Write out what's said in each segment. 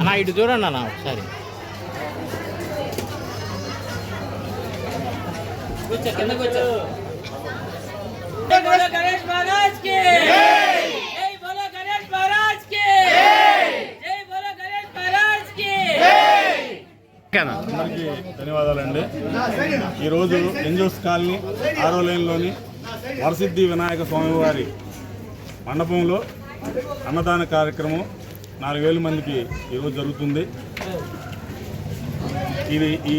అన్న ఇటు చూడండి అన్న ఒకసారి. కూర్చో కింద కూర్చో. జై బోలో గణేష్ మహారాజ్కి జై బోలో గణేష్ మహారాజ్కి జై బోలో గణేష్ మహారాజ్కి అందరికీ ధన్యవాదాలండి. ఈరోజు ఎంజోస్ కాలనీ ఆరో లైన్లోని వరసిద్ధి వినాయక స్వామివారి మండపంలో అన్నదాన కార్యక్రమం నాలుగు వేల మందికి ఈరోజు జరుగుతుంది. ఇది ఈ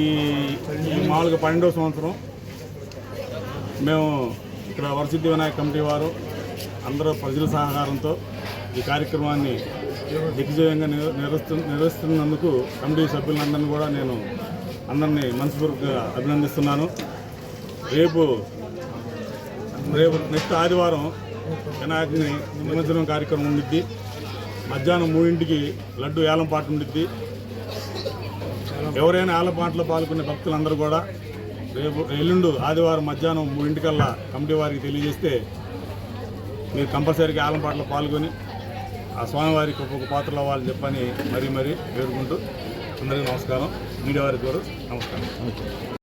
ఈ మామూలుగా పన్నెండవ సంవత్సరం. మేము ఇక్కడ వరసిద్ధి వినాయక కమిటీ వారు అందరూ ప్రజల సహకారంతో ఈ కార్యక్రమాన్ని దిగ్విజయంగా నిర్వహిస్తు నిర్వహిస్తున్నందుకు కమిటీ సభ్యులందరినీ కూడా నేను అందరినీ మనస్ఫూర్తిగా అభినందిస్తున్నాను. రేపు రేపు నెక్స్ట్ ఆదివారం వినాయకుని నిమజ్జనం కార్యక్రమం ఉండిద్ది. మధ్యాహ్నం మూడింటికి లడ్డు ఏలంపాట ఉండిద్ది. ఎవరైనా ఏలపాటలో పాల్గొనే భక్తులందరూ కూడా రేపు ఎల్లుండు ఆదివారం మధ్యాహ్నం మూడింటికల్లా కమిటీ వారికి తెలియజేస్తే మీరు కంపల్సరీగా ఆలంపాటలో పాల్గొని ఆ స్వామివారికి ఒక్కొక్క పాత్రలో వాళ్ళు చెప్పని మరీ మరీ వేడుకుంటూ అందరికీ నమస్కారం. మీడియా వారికి కూడా నమస్కారం.